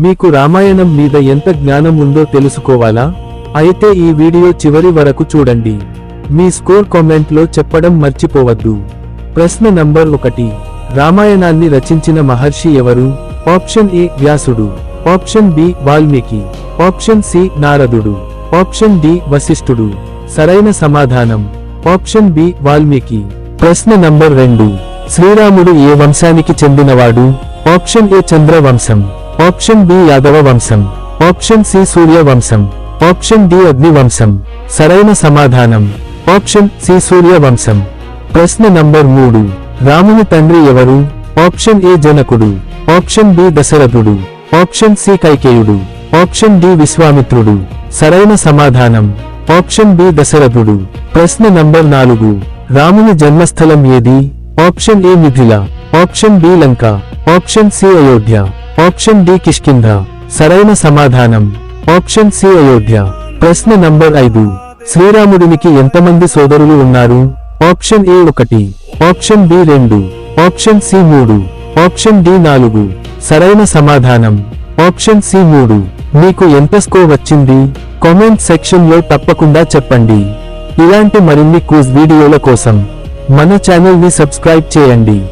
మీకు రామాయణం మీద ఎంత జ్ఞానం ఉందో తెలుసుకోవాలా? అయితే ఈ వీడియో చివరి వరకు చూడండి. మీ స్కోర్ కామెంట్లో చెప్పడం మర్చిపోవద్దు. ప్రశ్న నంబర్ ఒకటి. రామాయణాన్ని రచించిన మహర్షి ఎవరు? ఆప్షన్ ఏ వ్యాసుడు. Option B Valmiki. Option C నారదుడు. ఆప్షన్ డి వశిష్ఠుడు. సరైన సమాధానం. Option B Valmiki. ప్రశ్న నంబర్ రెండు. శ్రీరాముడు ఏ వంశానికి చెందినవాడు? ఆప్షన్ ఏ చంద్ర వంశం ఆప్షన్ బి యాదవ వంశం. ఆప్షన్ సి సూర్య వంశం. ఆప్షన్ డి అగ్ని వంశం. సరైన సమాధానం. ఆప్షన్ సి సూర్య వంశం. ప్రశ్న నంబర్ మూడు. రాముని తండ్రి ఎవరు? ఆప్షన్ ఏ జనకుడు. ఆప్షన్ బి దశరథుడు. ఆప్షన్ సి కైకేయుడు. ఆప్షన్ డి విశ్వామిత్రుడు. సరైన సమాధానం. ఆప్షన్ బి దశరథుడు. ప్రశ్న నంబర్ నాలుగు. రాముని జన్మస్థలం ఏది? Option A Mithila. Option B Lanka. Option C Ayodhya. Option D Kishkindha. సరైన సమాధానం. Option C Ayodhya. ప్రశ్న నంబర్ ఐదు. శ్రీరాముడినికి ఎంతమంది సోదరులు ఉన్నారు? ఆప్షన్ ఏ ఒకటి. ఆప్షన్ బి రెండు. ఆప్షన్ సి మూడు. ఆప్షన్ డి నాలుగు. సరైన సమాధానం. ఆప్షన్ సి మూడు. మీకు ఎంత స్కోర్ వచ్చింది? కామెంట్ సెక్షన్లో తప్పకుండా చెప్పండి. ఇలాంటి మరిన్ని క్విజ్ వీడియోల కోసం మన ఛానల్ని సబ్స్క్రైబ్ చేయండి.